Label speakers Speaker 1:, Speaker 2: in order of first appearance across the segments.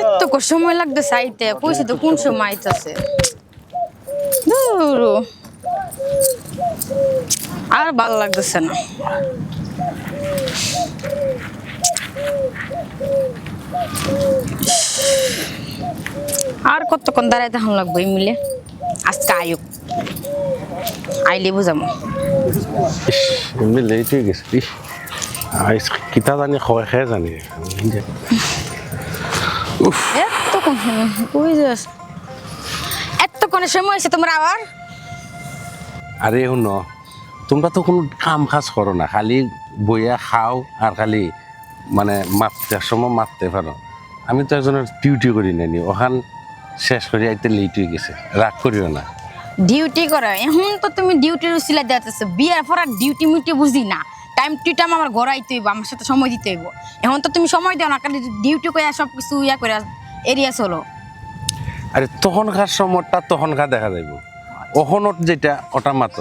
Speaker 1: এত কো সময় লাগতেছে আইতে। কইছে তো কোন সময় আইতাছে? আর ভালো লাগতেছে না। আর কতক্ষণ দাঁড়ায় তখন লাগবে এই মিলে? আজকে আয়ুক। আইলে বুঝামো।
Speaker 2: এমনি লেট হয়ে গেছে। আইস কিতা জানি খয় খেয়ে জানি।
Speaker 1: এতক্ষণ কই যাস এতক্ষণের সময় হয়েছে তোমার আবার?
Speaker 2: আরে শুন তোমরা তো কোনো কাম কাজ করো না খালি বইয়া খাও আর খালি মানে মারতে সময় মারতে পারো। আমি তো একজনের ডিউটি করি নানি ওখান শেষ করে আইতে লেট হয়ে গেছে রাগ করিও না।
Speaker 1: ডিউটি করে এখন তো তুমি ডিউটির উচিলা দিতেছো বিয়ার পর আর ডিউটি মিউটি বুঝি না। টাইম টু টাইম আমার ঘর আইতে হইব আমার সাথে সময় দিতে হইব। এখন তো তুমি সময় দাও না খালি ডিউটি করে সব কিছু ইয়া করে এরিয়া চলো।
Speaker 2: আরে তখনকার সময়টা তখনকার দেখা যাইব। ওখনত যেটা ওটা মাত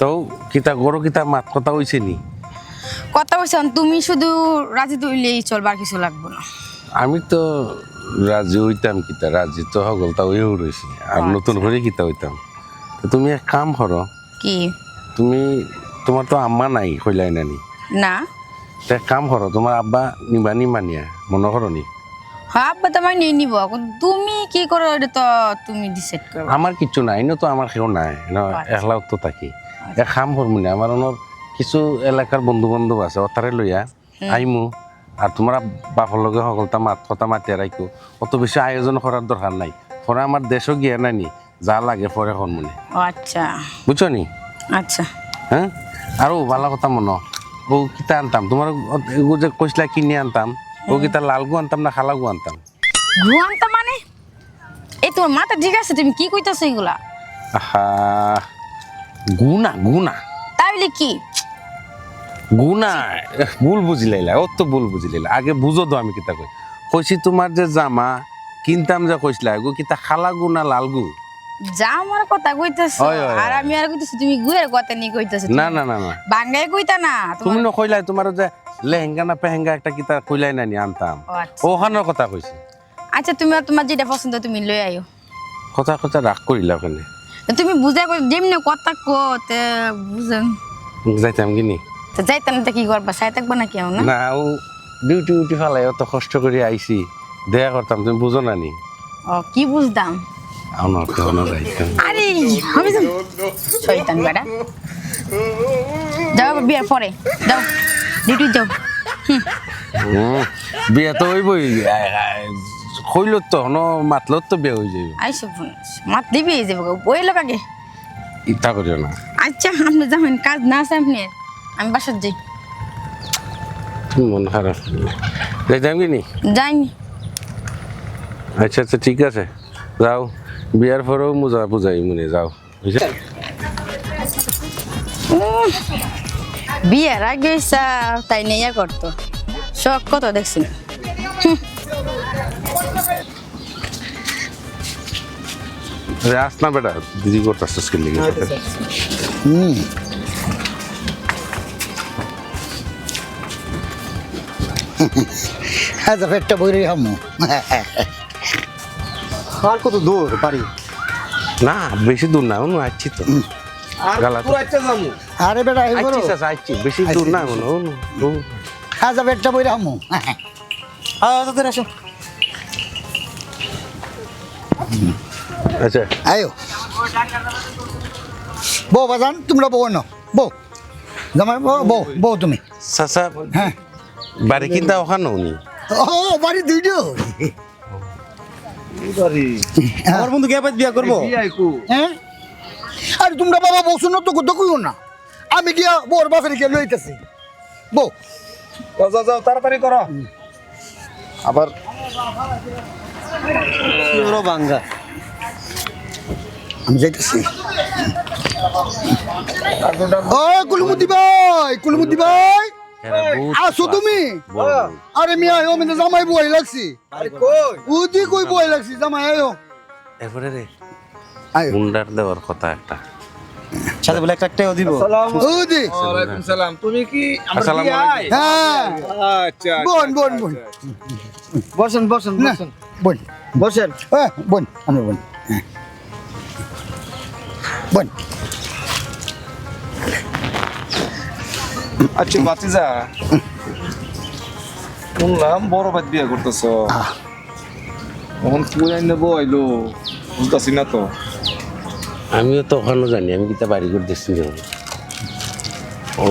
Speaker 2: তো কিতা গরু কিতা মাত কথা হইছে নি?
Speaker 1: কথা বলছেন তুমি শুধু রাজি তৈলেই চলবার কিছু লাগবে না।
Speaker 2: আমি তো রাজি হইতাম কিতা রাজি তো হগল তা ওইও রয়েছি আর নতুন করে কিতা হইতাম। তুমি এক কাম করো
Speaker 1: কি?
Speaker 2: তুমি তোমার তো আম্মা নাই কইলাই নানি।
Speaker 1: না।
Speaker 2: তা কাম করো তোমার আব্বা নিবানি মানিয়া মনে করো নি?
Speaker 1: হ্যাঁ আব্বা তোমার নিয়ে নিব এখন তুমি কি করো এটা তো তুমি ডিসাইড করো।
Speaker 2: আমার কিচ্ছু নাই ইনো তো আমার কেউ নাই ন একলাও তো থাকি। এক কাম করব না আমার ওনার কিছু এলাকার বন্ধু বান্ধব আছে অতারে লইয়া আইমু আর তোমার বাপর লগে সকলতা মাত কথা মাতিয়া রাখো অত বেশি আয়োজন করার দরকার নাই পরে আমার দেশও গিয়া নাই নি যা লাগে পরে হন মনে
Speaker 1: আচ্ছা।
Speaker 2: বুঝছ নি?
Speaker 1: আচ্ছা।
Speaker 2: হ্যাঁ আর ও ভালো কথা মনো। ও কিতা আনতাম? তোমার ও- এগু যে কইসলা কিনে আনতাম ও কিতা লালগু আনতাম না খালাগু আনতাম?
Speaker 1: ঘুয়ান্তা মানে? এই তোমার মাথা ঠিক আছে তুমি কি কইতাছো এগুলা?
Speaker 2: আহা গুনা গুনা।
Speaker 1: তাহলে কি?
Speaker 2: গুনা ভুল বুঝিলাইলা ও তো ভুল বুঝিলাইলা। আগে বুঝো তো আমি কিতা কই। কইছি তোমার যে জামা কিনতাম যে কইসলা এগু কিতা খালাগু না লালগু?
Speaker 1: যা আমার কথা কইতাছো আর আমি আর কইতাছি তুমি গুয়ের কথা নিয়ে কইতাছো
Speaker 2: না না না না।
Speaker 1: বাঙ্গাই কইতা না
Speaker 2: তুমি ন কইলাই তোমার যে লেহেঙ্গা না পেহেঙ্গা একটা কিতা কইলাই না নি আনতাম।
Speaker 1: ও আচ্ছা।
Speaker 2: ওখানের কথা কইছি।
Speaker 1: আচ্ছা তুমি তোমার যেটা পছন্দ তুমি লই আইও।
Speaker 2: কথা কথা রাগ করিলা ওখানে
Speaker 1: তুমি বুঝাই কই যেমনি কথা কতে বুঝেন।
Speaker 2: যাইতাম কিনি
Speaker 1: তো যাইতে না তো কি করবা সাই থাকবা না কেউ না?
Speaker 2: না ও ডিউটি উটি ফেলাই অত কষ্ট করে আইছি দেয়া করতাম তুমি বুঝো না নি?
Speaker 1: ও কি বুঝতাম?
Speaker 2: আমার না যাইতাম
Speaker 1: আরে আমি তো শয়তান বেটা যাও বিয়ার পরে। যাও ডিউটি যাও।
Speaker 2: হুম, বিয়া তো হইবই। তো হন তো বিয়া হয়ে যাবে
Speaker 1: ফোন মাত দিবি যাব লোক আগে
Speaker 2: ইচ্ছা করিও না।
Speaker 1: আচ্ছা আপনি যাবেন কাজ না আছে আপনি আমি বাসার যাই।
Speaker 2: মন খারাপ যাইতাম কিনি
Speaker 1: যাইনি।
Speaker 2: আচ্ছা আচ্ছা ঠিক আছে। যাও। বিয়ার পরেও মুজা বুঝাই মনে যাও।
Speaker 1: বিয়ের আগে তাই নেইয়া করতো শখ কত দেখছি না।
Speaker 2: আরে আস না বেটা দিদি করতেছ স্কিল লেগে
Speaker 3: আচ্ছা পেটটা বইরে হামু।
Speaker 4: আর কত দূর বাড়ি?
Speaker 2: না বেশি দূর না অনু আসছি তো।
Speaker 4: আর
Speaker 2: গালা তো।
Speaker 4: পুরো একটা
Speaker 3: আরে বেটা
Speaker 2: আসছি বেশি দূর না অনু অনু।
Speaker 3: আচ্ছা পেটটা বইরে হামু
Speaker 4: আচ্ছা তাদের আসো।
Speaker 2: আচ্ছা।
Speaker 3: আয়ো। বউ বাজান তোমরা বউ ন বউ। জামাই বউ বউ বউ তুমি।
Speaker 2: চাচা
Speaker 3: হ্যাঁ।
Speaker 2: বাড়ি কিনতা ওখানে উনি।
Speaker 3: ও বাড়ি দুইটো।
Speaker 4: আমার বন্ধু কে বিয়া করব?
Speaker 3: হ্যাঁ আরে তোমরা বাবা বউ শুনো তো কথা কইও না। আমি গিয়া বউর বাসারে গিয়ে লইতেছি। বউ।
Speaker 4: যাও যাও যাও তাড়াতাড়ি করো। আবার বাঙ্গা।
Speaker 3: আমি যাইতেছি। ও কুলমুদি ভাই কুলমুদি ভাই। আসো তুমি।
Speaker 2: বড়।
Speaker 3: আরে মিয়া ও মানে জামাই বই লাগছি।
Speaker 4: আরে কই?
Speaker 3: উদি কই বই লাগছি? জামাই আয়ো
Speaker 2: এরপরে রে
Speaker 3: আয়ো
Speaker 2: গুন্ডার দেওয়ার কথা একটা।
Speaker 5: সাথে বলে একটা টাকাও দিব।
Speaker 3: ও দি
Speaker 4: ওয়ালাইকুম সালাম তুমি কি আমরা
Speaker 2: আসসালামু
Speaker 4: আই?
Speaker 3: হ্যাঁ।
Speaker 4: আচ্ছা
Speaker 3: বোন বোন বোন।
Speaker 5: বসেন বসেন বসেন।
Speaker 3: বোন।
Speaker 5: বসেন।
Speaker 3: হ্যাঁ বোন আমার বোন। হ্যাঁ। বোন।
Speaker 4: আচ্ছা বাতিজা শুনলাম বড় ভাই বিয়ে করতেছ। তখন তুই আইন নেব আইলো বুঝতেছি না তো।
Speaker 2: আমিও তো ওখানে জানি আমি কিতা বাড়ি করে দিচ্ছি ও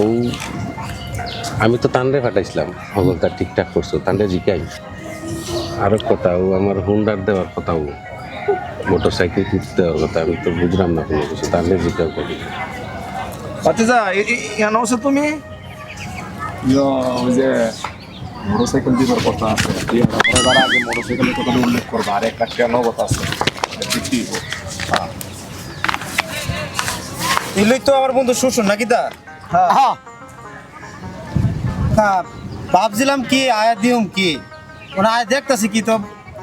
Speaker 2: আমি তো তান্ডে ফাটাইছিলাম হগল তার ঠিকঠাক করছ তান্ডে জিকাই। আরও কথা ও আমার হুন্ডার দেওয়ার কথা ও। মোটর সাইকেল কিনতে দেওয়ার কথা আমি তো বুঝলাম না কোনো কিছু তান্ডে জিকাও করি।
Speaker 4: বাতিজা এখানে আছো তুমি? ওই যে মোটরসাইকেল দিবার কথা আছে বিয়ে করার আগে মোটরসাইকেলের কথা উল্লেখ করবা আর একটা কেন কথা আছে এটা ঠিক কি হইবো? হ্যাঁ।
Speaker 5: এগুলোই তো আমার বন্ধু শ্বশুর নাকি দা
Speaker 3: হ্যাঁ।
Speaker 5: তা ভাবছিলাম কি আয়া দিউম কি? ওনা আয় দেখতেছি কি তো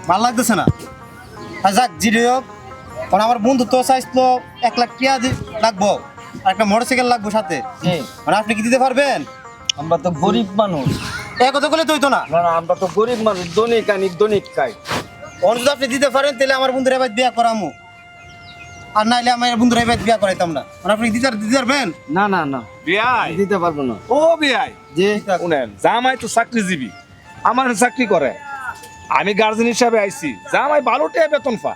Speaker 5: ভালো লাগতেছে না। আর যাক জিরে হোক কারণ আমার বন্ধু তো চাইছিল এক লাখ টিয়া লাগবো আর একটা মোটর সাইকেল লাগবো সাথে। মানে আপনি কি দিতে পারবেন?
Speaker 6: আমরা তো গরিব মানুষ।
Speaker 5: এ কথা বলে তুই তো না।
Speaker 6: না না আমরা তো গরিব মানুষ দনিক আনি দনিক খাই।
Speaker 5: ওর যদি আপনি দিতে পারেন তাহলে আমার বন্ধুরা এবার বিয়া করামু। আর নাইলে আমার বন্ধুরা এবার বিয়া করাইতাম না। আপনি দিতে দিতে পারবেন?
Speaker 6: না না না।
Speaker 4: বিয়াই?
Speaker 6: দিতে পারব না।
Speaker 4: ও বিয়াই?
Speaker 6: যে
Speaker 4: শুনেন জামাই তো চাকরিজীবী। আমার চাকরি করে। আমি গার্জেন হিসাবে আইছি। জামাই ভালো টাকা বেতন পা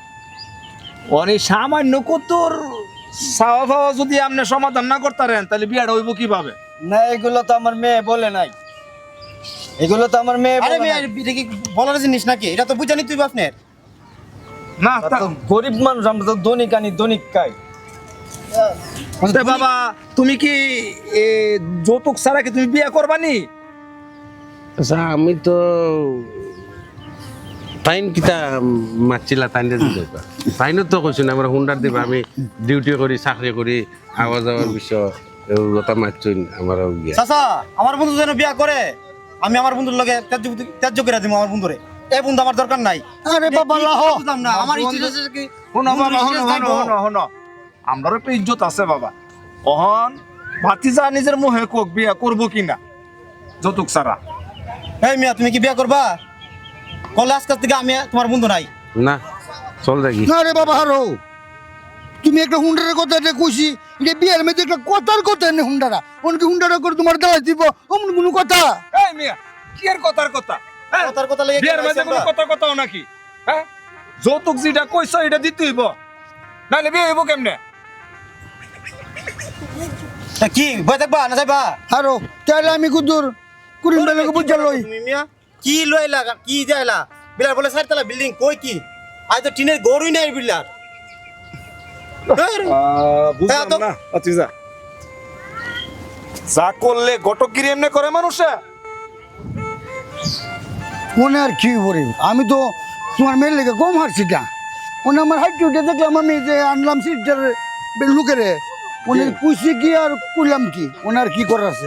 Speaker 4: অনেক সামান্য কতর চাওয়া ফাওয়া যদি আপনি সমাধান না করতারেন তাহলে বিয়াটা হইব কীভাবে?
Speaker 6: না এগুলো তো আমার মেয়ে বলে নাই। এগুলো তো আমার মেয়ে
Speaker 5: আরে মেয়ে এটা কি বলার জিনিস নাকি? এটা তো বুঝানি তুই আপনার
Speaker 4: না
Speaker 6: গরিব মানুষ আমরা তো দনিক আনি দনিক খাই।
Speaker 4: বাবা তুমি কি যৌতুক ছাড়া কি তুমি বিয়ে করবানি
Speaker 2: আচ্ছা আমি তো তাইন কিতা মারছিলা তাইন দিবা তাইনও তো কৈছো না আমার হুন্ডার দিবা আমি ডিউটি করি চাকরি করি আওয়া যাওয়ার বিষয়। কথা মারছুন আমার
Speaker 5: চাচা আমার বন্ধু যেন বিয়া করে আমি আমার বন্ধুর লগে ত্যায্য ত্যায্য করে দিব আমার বন্ধুরে। এই বন্ধু আমার দরকার নাই।
Speaker 3: আরে বাবা লাহ।
Speaker 5: বুঝলাম না আমার কি
Speaker 4: বাবা একটা ইজ্জত আছে বাবা। অহন ভাতিজা নিজের মুহে কোক বিয়ে করব কিনা? যৌতুক ছাড়া।
Speaker 5: এই মিয়া তুমি কি বিয়া করবা? কলে আজকে থেকে আমি তোমার বন্ধু নাই।
Speaker 2: না চল দেখি।
Speaker 3: না রে বাবা হারো। তুমি একটা হুন্ডারের কথা কইছি যে বিয়ের মধ্যে একটা কথার কথা নেই হুন্ডারা। অনেকে হুন্ডারা করে তোমার দেওয়া দিব? অমন কোনো কথা?
Speaker 4: এই মিয়া কি আর কথার কথা? হ্যাঁ?
Speaker 5: কথার কথা লেগে
Speaker 4: বিয়ের মধ্যে কোনো কথাও নাকি? হ্যাঁ? যৌতুক যেটা কইছো এটা দিতে হইব। নাহলে বিয়ে হইব কেমনে?
Speaker 5: তা কি বই দেখবা না যাইবা?
Speaker 3: হারো তাহলে আমি কুদুর কুড়ি বেলাকে বুঝা লই।
Speaker 5: মিয়া? কি লইলা কি যাইলা? বিলার বলে সাইডতলা বিল্ডিং কই কি? আজ তো টিনের গড়ই নাই বিলার।
Speaker 4: বুঝলাম
Speaker 5: হ্যাঁ,
Speaker 4: না যা করলে গটকগিরি এমনি করে মানুষে
Speaker 3: মনে আর কি করে আমি তো তোমার মেয়ের লেগে কম হারছি না ওনে আমার হাইট উঠে দেখলাম আমি যে আনলাম সিটটার লুকেরে উনি পুষি কি আর করলাম কি ওনার কি করার আছে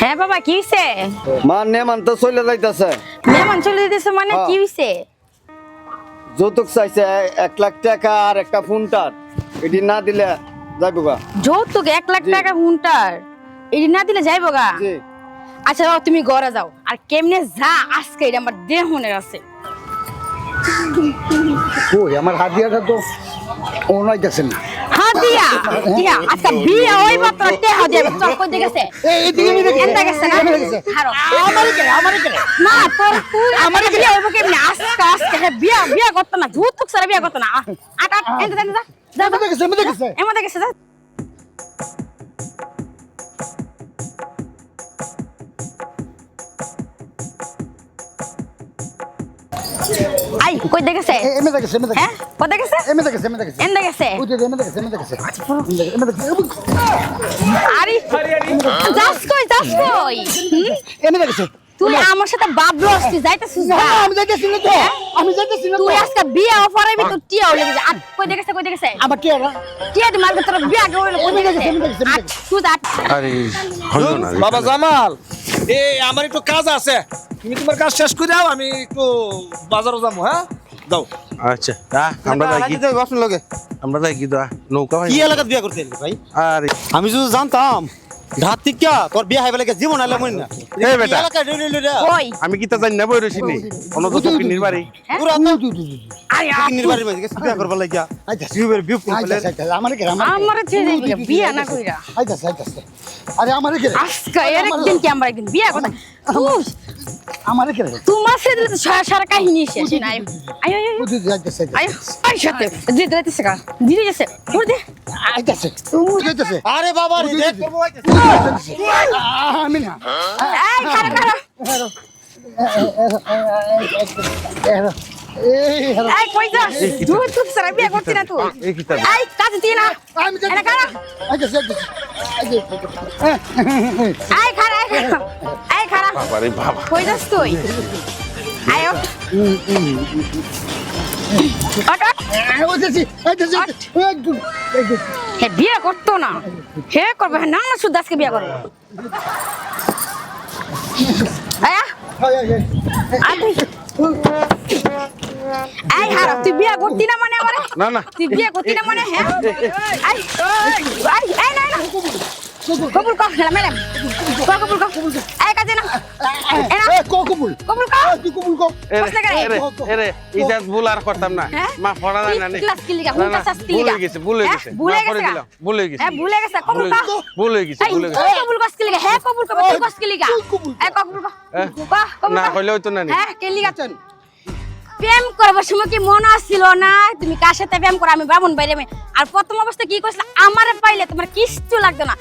Speaker 1: হ্যাঁ বাবা কি হইছে?
Speaker 6: মা নেমান তো চলে যাইতেছে।
Speaker 1: মেহমান চলে দিতেছে মানে কি হইছে?
Speaker 6: যৌতুক চাইছে এক লাখ টাকা আর একটা ফোনটার। এটি না দিলে যাইব গা।
Speaker 1: যৌতুক এক লাখ টাকা হুন্টার এটি না দিলে যাইব গা? আচ্ছা বাবা তুমি ঘরে যাও। আর কেমনে যা আজকে এটা আমার দেহনের আছে।
Speaker 3: ওই আমার হাতিয়াটা তো ও নাইতেছে না।
Speaker 1: হ্যাঁ দিয়া দিয়া আজকে বিয়ে ওই মাত্র টেহা দিয়ে চল কই
Speaker 3: এই
Speaker 1: গেছে। না? না তোর তুই আমার বিয়ে হইব কেমনে? বিয়া বিয়া করতো না। যৌতুক সারা বিয়া করতো না। আট আট যা। যা
Speaker 3: এমন দেখেছে
Speaker 1: যা। আই কই দেখেছে?
Speaker 3: এমন দেখেছে এমন দেখেছে।
Speaker 1: হ্যাঁ? কই দেখেছে?
Speaker 3: এমন দেখেছে এমন দেখেছে।
Speaker 1: এন্দা গেছে
Speaker 3: ওই যে এমন দেখেছে এমন দেখেছে। এমন দেখেছে
Speaker 1: আরে যাস কই যাস কই?
Speaker 3: এমন দেখেছে।
Speaker 1: তুই আমার সাথে বাবলু আসছিস যাইতেছিস
Speaker 3: না,
Speaker 1: না
Speaker 3: আমি যাইতেছি না তো। আমি যাইতেছি না
Speaker 1: তুই আজকে বিয়া অফারাইবি তো টিয়া হইলে বুঝে আর কই দেখেছে কই দেখেছে?
Speaker 3: আমার কি? আর
Speaker 1: টিয়া দি মার্কে তোর বিয়া কে হইলে কই দেখেছে
Speaker 3: দেখেছে,
Speaker 1: আর তুই যা।
Speaker 2: আরে হইল না
Speaker 6: বাবা জামাল
Speaker 4: এ আমার একটু কাজ আছে। তুমি তোমার কাজ শেষ করে দাও আমি একটু বাজারও যাব হ্যাঁ? দাও
Speaker 2: আচ্ছা আমরা যাই কি?
Speaker 5: আপনার লগে
Speaker 2: আমরা যাই কি দা নৌকা ভাই?
Speaker 5: কি এলাকাত বিয়া করতে ভাই?
Speaker 2: আরে।
Speaker 5: আমি যদি জানতাম ঢাত তোর বিয়া হাইবে লাগে জীবন আলে না।
Speaker 2: এই বেটা।
Speaker 5: এলাকা ডেলি ডেলি
Speaker 1: কই?
Speaker 2: আমি কি তা জানি না বই রইছি নি অন্য তো কিনির বাড়ি
Speaker 5: পুরা তো
Speaker 3: দু, দু, দু, দু।
Speaker 1: আরে
Speaker 5: কিন্নির বাড়ির মাঝে বিয়া করবার লাগিয়া সিউবের বিউ ফুল ফেলে
Speaker 3: আমার কে আমার
Speaker 1: আমার বিয়া না কইরা।
Speaker 3: আরে আমার কে
Speaker 1: আজকে এর একদিন কি আমরা একদিন? বিয়া কথা তুই
Speaker 3: আমার কে
Speaker 1: তোমার সাথে সারা সারা কাহিনী শেষ। আয় আয় আয়
Speaker 3: বুঝি যাইতেছে
Speaker 1: আয় আয় সাথে দিয়ে দিতেছে কা দিয়ে দিতেছে ওর দে।
Speaker 3: আইতাছে যাইতেছে।
Speaker 5: আরে বাবা রে দেখ।
Speaker 3: আমি না।
Speaker 1: আয় খারা খারা
Speaker 3: এই
Speaker 1: কই যা? তুই তুই সারা বিয়া করছিস না তুই
Speaker 2: এই কি তা
Speaker 1: কাজ দিয়ে
Speaker 3: আমি যাইতেছি।
Speaker 1: এনে খারা
Speaker 3: আইতাছে আইতাছে
Speaker 1: আয় খারা আয় খারা
Speaker 2: বাবারে বাবা
Speaker 1: কই যাস তুই আয় ওঠ হে বিয়ে করতো না হে করবে না না শুধু আজকে বিয়ে করবে আয় হারা তুই বিয়ে করতি না মানে আমারে
Speaker 2: না না
Speaker 1: তুই বিয়ে করতি না মানে হ্যাঁ আয় আয় আয় না না কবুল কর। ম্যাডাম কর কবুল কর আয় কাজে না। এনা
Speaker 3: এ কবুল?
Speaker 1: কবুল কর।
Speaker 3: তুই কবুল কর।
Speaker 2: এরে এরে এরে ইজাজ ভুল আর করতাম না।
Speaker 1: হ্যাঁ?
Speaker 2: মা পড়া যায় না
Speaker 1: ক্লাস কি লিগা?
Speaker 2: না, ভুল? হয়ে গেছে ভুল হয়ে? গেছে।
Speaker 1: ভুল
Speaker 2: করে
Speaker 1: গেছে।
Speaker 2: ভুল হয়ে গেছে।
Speaker 1: হ্যাঁ ভুলে গেছে। কবুল
Speaker 2: ভুল
Speaker 1: কর।
Speaker 2: হয়ে- গেছে
Speaker 1: এই,
Speaker 2: গেছে।
Speaker 1: কবুল করছিস কি লিগা? হ্যাঁ কবুল কর তুই করছিস কি লিগা? এই কবুল কর? বাহ, কবুল
Speaker 2: না
Speaker 1: কর।
Speaker 2: হইলে হইতো না
Speaker 1: হ্যাঁ কে লিগা? প্রেম করবার সময় কি মনে আসছিল না? তুমি কার সাথে প্রেম করো? আমি বামুন বাইরে মেয়ে। আর প্রথম অবস্থা কি করছিল আমার পাইলে তোমার কিচ্ছু লাগতো না।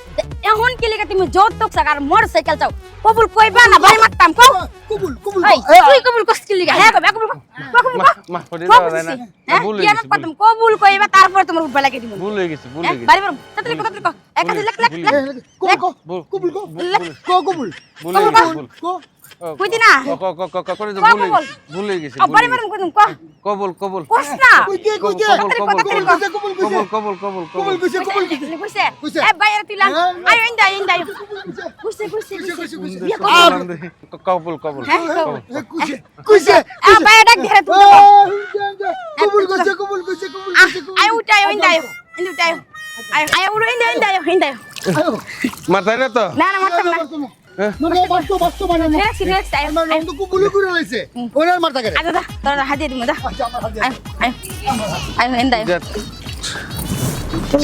Speaker 1: এখন কি লিগা তুমি যৌতুক চাও আর মোটর সাইকেল চাও? কবুল কইবা না? ভাই মারতাম কও?
Speaker 3: কবুল কবুল
Speaker 1: এই, তুই কবুল করছিস কি লিগা? হ্যাঁ কবে কবুল কবুল কবুল? হ্যাঁ
Speaker 2: হয়ে
Speaker 1: কবুল কইবা তারপর তোমার উঠবা লাগিয়ে দিব
Speaker 2: ভুল হয়ে গেছে ভুল
Speaker 1: হ্যাঁ
Speaker 2: হয়ে
Speaker 1: বাড়ি
Speaker 2: গেছে
Speaker 1: বাড়ি তাড়াতাড়ি কর, তাড়াতাড়ি কর এক হাতে লেখ লেখ লেখ
Speaker 3: কবুল কর
Speaker 2: ভুল-
Speaker 3: কবুল কর
Speaker 1: লেখ।
Speaker 3: কবুল
Speaker 2: ভুল গেছে ভুল
Speaker 1: কইতি না
Speaker 2: ক- ক- ক- ক- করে দে,
Speaker 1: কবুল।
Speaker 2: ভুল হয়ে ভুল হয়ে গেছে। হয়ে
Speaker 1: ক
Speaker 2: কবুল কবুল।
Speaker 1: কস না।
Speaker 3: কইতে কইতে
Speaker 2: কবুল কবুল
Speaker 1: কর, তাড়াতাড়ি
Speaker 3: কর। কবুল
Speaker 2: কবুল। কবুল কবুল
Speaker 3: কবুল
Speaker 2: কবুল
Speaker 3: কইছে কবুল কইছে।
Speaker 1: এ বাইরে তুই লান। ইন্দা ইন্দা কইছে কইছে
Speaker 3: কইছে, কইছে।
Speaker 1: বিয়া কর
Speaker 2: আর কবুল। কবুল
Speaker 1: কবুল।
Speaker 3: এ, কইছে কইছে
Speaker 1: আ বাইরে ডাক ধরে তুই
Speaker 3: কবুল কইছে কবুল কইছে কবুল কইছে কবুল।
Speaker 1: আয় ইন্দা ইন্দা উঠায় আয়। আয় উড়ো ইন্দা ইন্দা ইন্দা
Speaker 2: মাথায় না তো।
Speaker 1: না না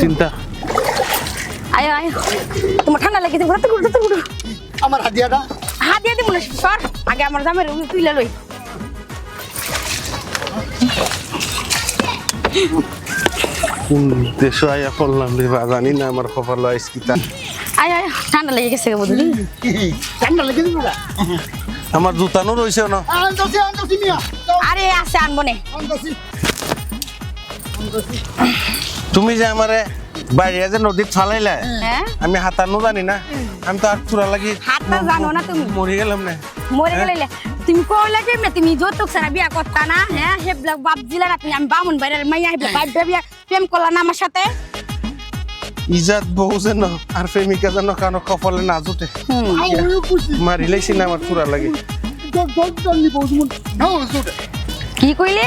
Speaker 2: চিন্তা।
Speaker 1: আয় আয়। তোমার ঠান্ডা লেগে দিবো তো গুড় তো গুড়
Speaker 3: আমার হাতিয়াটা।
Speaker 1: হাত দিয়ে না সর। আগে আমার জামের তুইলে লই।
Speaker 2: দেশ আয়া পড়লাম রে বা জানি না আমার কপাল আইসকিতা
Speaker 1: আয় আয় ঠান্ডা লেগে গেছে বুঝলি
Speaker 3: ঠান্ডা লেগে না
Speaker 2: আমার জুতানো রয়েছে না?
Speaker 3: আনতাছি আনতাছি মিয়া।
Speaker 1: আরে আছে আনব নে।
Speaker 3: আনতাছি।
Speaker 2: তুমি যে আমারে বাইরে যে নদীত ফালাইলা
Speaker 1: হ্যাঁ?
Speaker 2: আমি হাতানো জানি না। আমি তো আর চূড়া লাগি
Speaker 1: হাতটা জানো না তুমি।
Speaker 2: মরে গেলাম না।
Speaker 1: মরে গেলে তুমি কইলে কেমনে তুমি যৌতুক সারা বিয়া করতা না হ্যাঁ? হেবলাক বাপ দিলা না তুমি আমি বামুন বাইরের মাইয়া হেবলাক বাপ বিয়া প্রেম করলা না আমার সাথে?
Speaker 2: ইজাত বউ যেন আর প্রেমিকা যেন কানো কপালে না জুটে
Speaker 3: আমিও
Speaker 2: সিনেমার চূড়া লাগে
Speaker 1: কি কইলে?